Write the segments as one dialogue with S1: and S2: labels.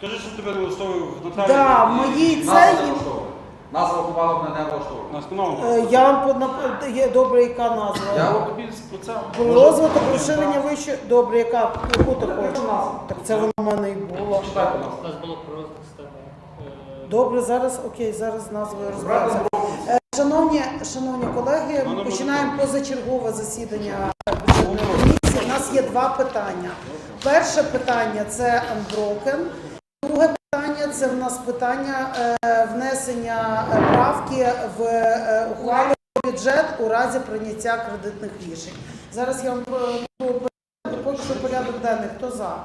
S1: Скажи, що тебе не влаштовує в Наталі.
S2: Да, моїй
S3: Назва
S2: цей.
S3: не влаштовує. Назва ухвали мене не влаштовує.
S1: Нас канал.
S2: Е, Я вам подна- є добре, яка назва?
S3: Я от тобі про це.
S2: Про розвиток розширення вище. Добре, яка яку ти хочеш? Так це воно в мене і було.
S3: Читай, будь ласка.
S4: У нас було про розвиток системи. е,
S2: Добре, зараз окей, зараз з назвою розберемося. Е, Шановні, шановні колеги, починаємо позачергове засідання бюджетної комісії. У нас є два питання. Перше питання це Unbroken. Це в нас питання е, внесення правки в е, ухвалу бюджет у разі прийняття кредитних рішень. Зараз я вам е, поки що порядок денний. Хто за?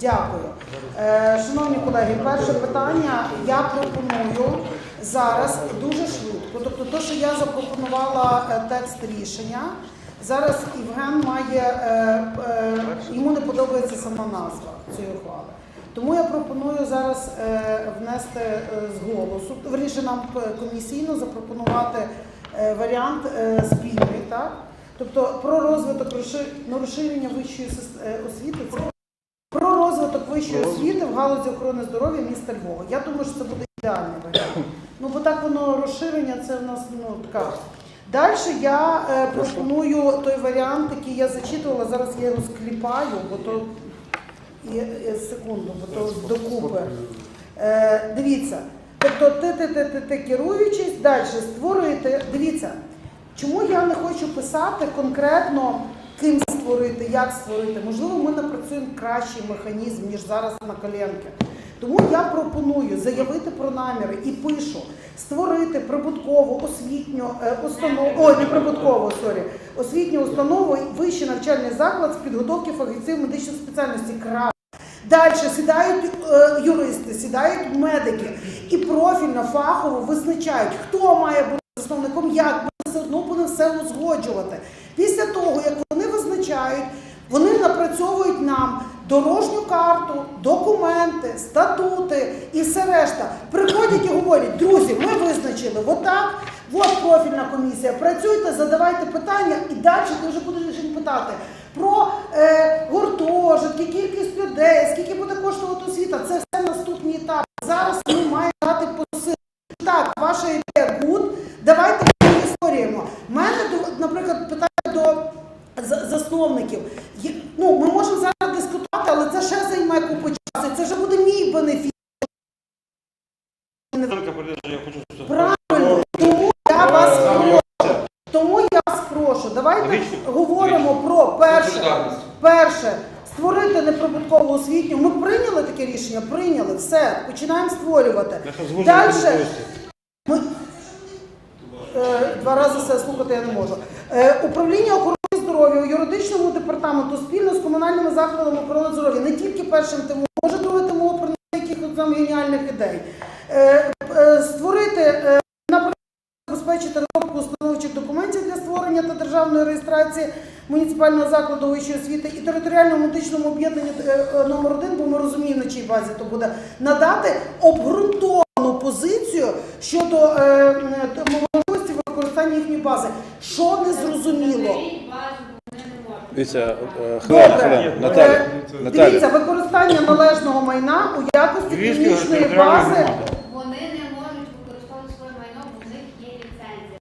S2: Дякую. Шановні колеги, перше питання я пропоную зараз дуже швидко. Тобто, те, що я запропонувала текст рішення, зараз Євген має е, е, йому не подобається сама назва цієї ухвали. Тому я пропоную зараз е, внести е, з голосу, верніше нам е, комісійно запропонувати е, варіант е, спільний, так? Тобто про розвиток ну, розширення вищої е, освіти це про розвиток вищої освіти в галузі охорони здоров'я міста Львова. Я думаю, що це буде ідеальний варіант. Ну, бо так воно розширення, це в нас ну така. Далі я е, пропоную той варіант, який я зачитувала. Зараз я його скліпаю, бо то і, і, секунду, бо то докупи. Е, дивіться, тобто ти, ти, ти, ти, ти керуючись, далі створюєте. Дивіться, чому я не хочу писати конкретно, ким створити, як створити. Можливо, ми напрацюємо кращий механізм, ніж зараз на коленки. Тому я пропоную заявити про наміри і пишу створити прибуткову освітню е, установу, ой, не прибуткову, сорі, освітню установу, вищий навчальний заклад з підготовки фахівців медичних спеціальностей. Крапка. Далі сідають е, юристи, сідають медики і профільно фахово визначають, хто має бути засновником, як ми все одно будемо все узгоджувати. Після того, як вони визначають, вони напрацьовують нам дорожню карту, документи, статути і все решта. Приходять і говорять, друзі, ми визначили отак, от профільна комісія, працюйте, задавайте питання і далі ти вже будеш питати про е, гуртожитки, кількість людей, скільки буде коштувати освіта. Це все наступні етапи. Зараз ми маємо дати посил. Так, ваша ідея гуд. Давайте ми її. У мене, наприклад, питання до засновників. Є- Ну, ми можемо зараз дискутувати, але це ще займе купу часу. і Це вже буде мій бенефіт.
S1: Тонка передача, я хочу щоб це
S2: Правильно. Тому я вас прошу. Тому я вас прошу. Давайте
S1: Логічно.
S2: говоримо про перше.
S3: Солідарність.
S2: Перше. Створити неприбуткову освітню. Ми прийняли таке рішення? Прийняли. Все. Починаємо створювати. Далі. Ми... Е, Два рази все слухати я не можу. Е, Управління охорони здоров'я у юридичному департаменту спільно з комунальними закладами охорони здоров'я не тільки першим ТМО, може друге ТМО про яких там геніальних ідей. Е, Створити наприклад, забезпечити розробку установчих документів для створення та державної реєстрації муніципального закладу вищої освіти і територіальному медичному об'єднанню е, е, номер один, бо ми розуміємо, на чій базі то буде надати обґрунтовану позицію щодо е, можливості використання їхньої бази. Що не зрозуміло?
S5: Дивіться, хвилина, хвилина. Наталя, Наталя.
S2: Дивіться, використання належного майна у якості клінічної бази.
S6: Вони не можуть використовувати своє майно, бо в них є ліцензія.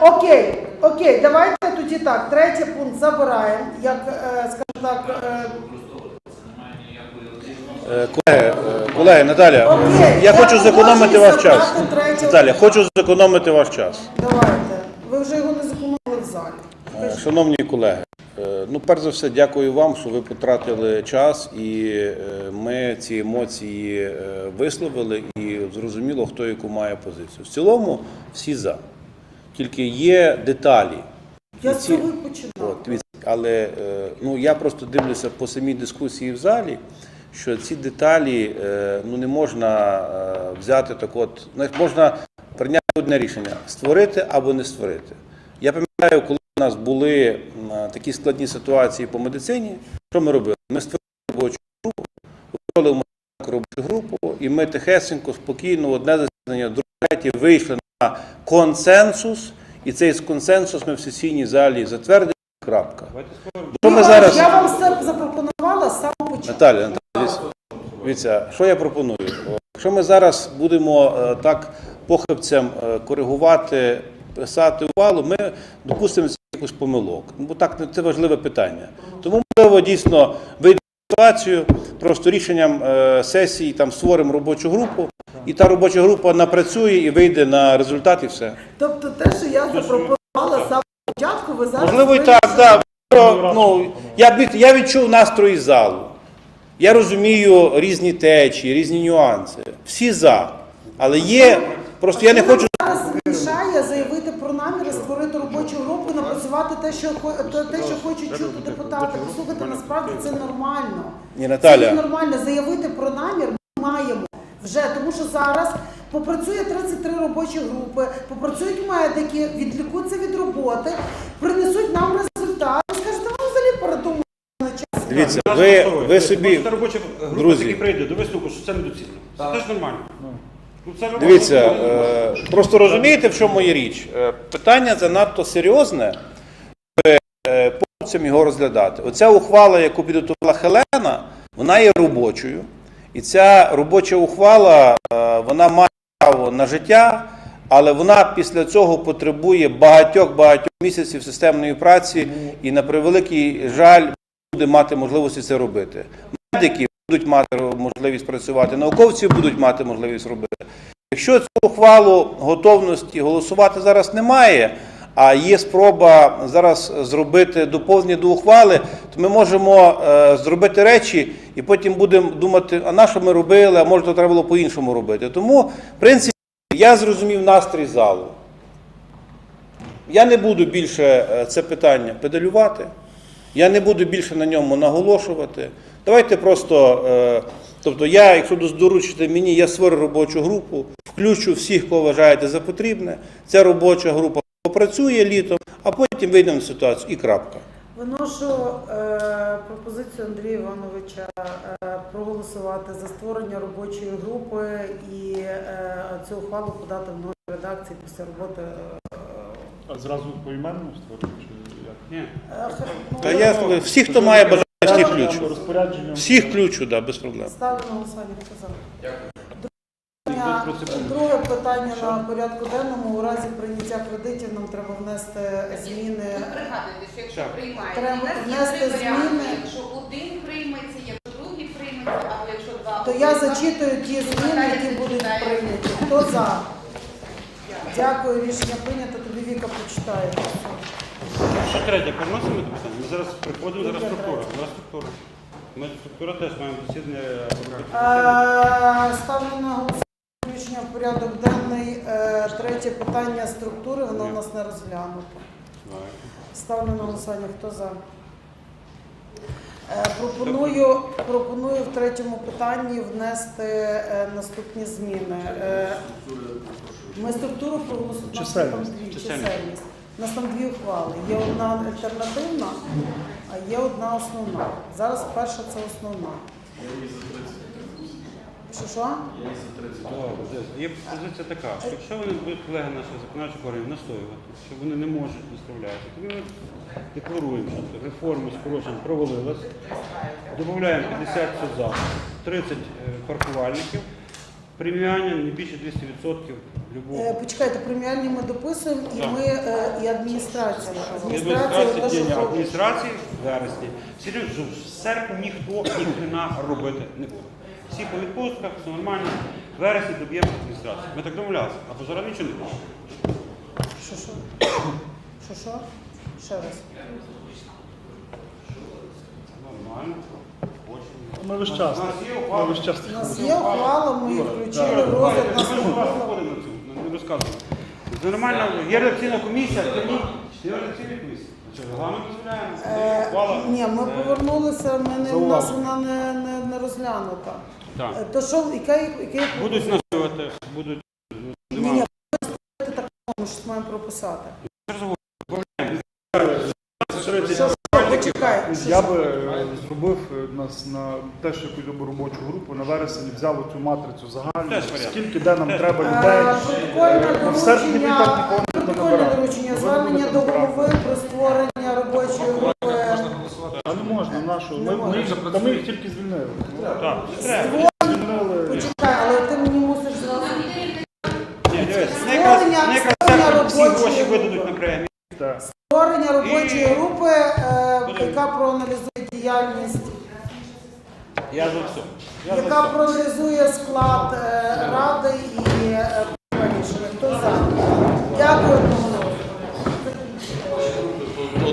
S2: Окей, окей, давайте тоді так. Третій пункт забираємо, як е, скажімо так. е,
S5: Е, Колеги, колеги, Наталя,
S2: Окей,
S5: я хочу зекономити ваш час. Наталя, хочу зекономити ваш час.
S2: Давайте. Ви вже його не зекономили в залі.
S5: Шановні колеги, ну перш за все, дякую вам, що ви потратили час, і ми ці емоції висловили, і зрозуміло, хто яку має позицію. В цілому всі за. Тільки є деталі.
S2: Я з цього
S5: дивіться, але е, ну, я просто дивлюся по самій дискусії в залі, що ці деталі е, ну, не можна е, взяти так от, можна прийняти одне рішення створити або не створити. Я пам'ятаю, коли у нас були такі складні ситуації по медицині, що ми робили? Ми створили робочу групу, створили робочу групу, і ми тихесенько, спокійно, одне засідання, друге, третє, вийшли на консенсус, і цей консенсус ми в сесійній залі затвердили. Крапка. Що ми зараз,
S2: Я вам це запропонувала з самого початку.
S5: Наталя, Наталя, дивіться. Що я пропоную? Якщо ми зараз будемо е, так похибцям е, коригувати, писати увалу, ми допустимо якусь помилок. Ну, бо так не- це важливе питання. Тому можливо дійсно вийде ситуацію, просто рішенням е, сесії там створимо робочу групу, і та робоча група напрацює і вийде на результат, і все.
S2: Тобто те, що я запропонувала саме самого початку, ви зараз
S5: Можливо, і так, да. Ну, я, я відчув настрої залу. Я розумію різні течії, різні нюанси. Всі за. Але є. Просто я не хочу.
S2: зараз мішає заявити про наміри, створити робочу групу, напрацювати те, що хо- те, те, що хочуть чути депутати. Послухайте, насправді це нормально.
S5: Ні,
S2: Це
S5: Наталя.
S2: нормально. Заявити про намір ми маємо вже, тому що зараз попрацює 33 робочі групи, попрацюють медики, відлікуються від роботи, принесуть нам результат. і Скажуть, «Та ми взагалі передумали на час.
S5: Дивіться, ви, ви собі.
S1: Робоча група
S5: Друзі.
S1: таки прийде до висновку, що це недоцільно. Це теж нормально. Ну,
S5: Дивіться, е, просто розумієте, в чому є річ? Е, Питання занадто серйозне, щоб е, його розглядати. Оця ухвала, яку підготувала Хелена, вона є робочою. І ця робоча ухвала, вона має право на життя, але вона після цього потребує багатьох-багатьох місяців системної праці і, на превеликий жаль, буде мати можливості це робити. Медики будуть мати можливість працювати, науковці будуть мати можливість робити. Якщо цю ухвалу готовності голосувати зараз немає, а є спроба зараз зробити доповнення до ухвали, то ми можемо е, зробити речі і потім будемо думати, а на що ми робили, а може то треба було по-іншому робити. Тому, в принципі, я зрозумів настрій залу. Я не буду більше е, це питання педалювати. Я не буду більше на ньому наголошувати. Давайте просто, е, тобто я, якщо доручите мені, я створю робочу групу, включу всіх, кого вважаєте за потрібне. Ця робоча група попрацює літом, а потім вийдемо на ситуацію і крапка.
S2: Виношу е, пропозицію Андрія Івановича е, проголосувати за створення робочої групи і е, цю ухвалу подати в новій редакції після роботи. е,
S7: А зразу поіменно створити чи як?
S1: Ні.
S2: е, ну,
S5: Та я всі, хто має бажання, всі включу.
S7: Розпорядженням.
S5: Всіх включу, да, без проблем.
S2: Ставлю на голосування. Хто за? Друге питання на порядку денному. У разі прийняття кредитів нам треба внести зміни.
S8: Ви пригадуєте, що якщо
S1: Так.
S8: приймаєте,
S2: Треба
S8: у нас є
S2: внести
S8: три варіанти.
S2: зміни.
S8: Якщо один прийметься, якщо другий прийметься, або якщо два
S2: То я
S8: обидва.
S2: зачитую ті зміни, які будуть прийняті. Хто за? Дякую, рішення прийнято. Тобі Віка почитає.
S1: Що третє, переносимо це питання? Ми зараз приходимо, зараз структура. Зараз структура. Ми структура теж маємо засідання.
S2: Е, Ставлю на голосування включення в порядок денний. Е, Третє питання структури, воно у нас не розглянуто. Ставлю на голосування. Хто за? Е, Пропоную, пропоную в третьому питанні внести е, наступні зміни. Е, Ми структуру проголосували. Там
S7: Чисельність.
S2: дві,
S1: Чисельність.
S2: У нас там дві ухвали. Є одна альтернативна, а є одна основна. Зараз перша це основна. Що що?
S1: Є позиція така, що якщо вони будуть колеги наших законодавчих органів настоювати, що вони не можуть не то ми декларуємо, що реформа скорочень провалилась, додаємо 50 СОЗА, 30 е, паркувальників, преміання не більше 200% любого.
S2: Е, Почекайте, преміальні ми дописуємо і
S1: Так.
S2: ми е, і адміністрацію. Адміністрацію
S1: Адміністрації,
S2: те, що
S1: адміністрації в вересні. Серйозно, в серпні ніхто ніхрена робити не буде. Всі по відпустках, все нормально. В вересні доб'ємо адміністрацію. Ми так домовлялися, а позора нічого не буде.
S2: що що? Що що? Ще раз.
S1: Нормально.
S7: Ми весь час.
S1: У нас є ухвала.
S2: нас є ми її включили в розгляд
S1: Ми ж
S2: наступного.
S1: виходимо розказуємо. Це нормально, є редакційна комісія, прийміть. Є редакційна комісія. Що, регламент?
S2: Е,
S1: Ухвала.
S2: Ні, ми повернулися, ми не, у нас вона не, не, не розглянута.
S1: Так.
S2: Е, То що, яке, яке
S1: Будуть настоювати, будуть.
S2: Ні, ні, так ми щось маємо прописати. Що,
S7: я би е, зробив нас на те, що якусь зробив робочу групу. На вересень взяв цю матрицю загальну, скільки де нам треба людей.
S2: Е, протокольне
S7: ну,
S2: доручення, звернення до голови про створення робочої групи.
S7: А не можна нашу. Ми, та ми їх тільки звільнили.
S1: Почекай,
S2: але
S1: ти мені мусиш
S7: зразу.
S2: Створення робочої групи. Створення
S1: робочої
S2: яка проаналізує діяльність,
S1: Я за все. Я
S2: яка
S1: за
S2: проаналізує склад е, ради і е, прийме. Хто за? Дякую.